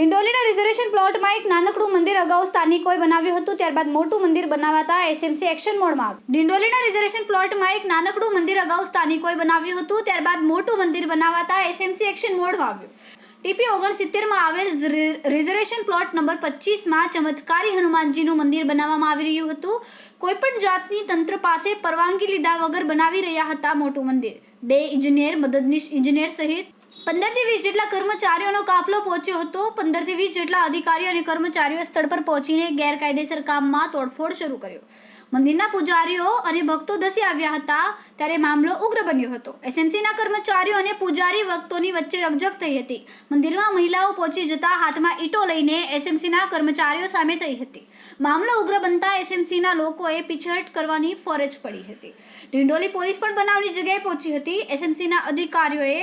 ડિંડોલીના reservation પ્લોટમાં એક નાનકડું મંદિર અગાઉ સ્થાનિકોએ બનાવ્યું હતું, ત્યારબાદ મોટું મંદિર બનાવાતા એસએમસી એક્શન મોડમાં. ડિંડોલીના રિઝર્વેશન પ્લોટમાં એક નાનકડું મંદિર અગાઉ સ્થાનિકોએ બનાવ્યું હતું, ત્યારબાદ મોટું મંદિર બનાવાતા એસએમસી એક્શન મોડમાં આવ્યું. ટીપી ઓગણસિત્તેરમાં આવેલ રિઝર્વેશન પ્લોટ નંબર પચીસમાં ચમત્કારી હનુમાનજીનું મંદિર બનાવવામાં આવી રહ્યું હતું. કોઈપણ જાતની તંત્ર પાસે પરવાનગી લીધા વગર બનાવી રહ્યા હતા મોટું મંદિર. બે ઇજનેર, મદદનીશ ઇજનેર સહિત પંદરથી વીસ જેટલા કર્મચારીઓનો કાફલો પહોંચ્યો હતો. પંદરથી વીસ જેટલા અધિકારીઓ અને કર્મચારીઓ સ્થળ પર પહોંચીને ગેરકાયદેસર કામમાં તોડફોડ શરૂ કર્યો. મંદિરના પૂજારીઓ અને ભક્તો ધસી આવ્યા હતા ત્યારે મામલો ઉગ્ર બન્યો હતો. એસએમસીના કર્મચારીઓ અને પૂજારી ભક્તોની વચ્ચે રકઝક થઈ હતી. મંદિરમાં મહિલાઓ પહોંચી જતા હાથમાં ઈંટો લઈને એસએમસીના કર્મચારીઓ સામે થઈ હતી. મામલો ઉગ્ર બનતા એસએમસીના લોકોએ પીછેહટ કરવાની ફરજ પડી હતી. ડિંડોલી પોલીસ પણ બનાવની જગ્યાએ પહોંચી હતી. એસએમસીના અધિકારીઓએ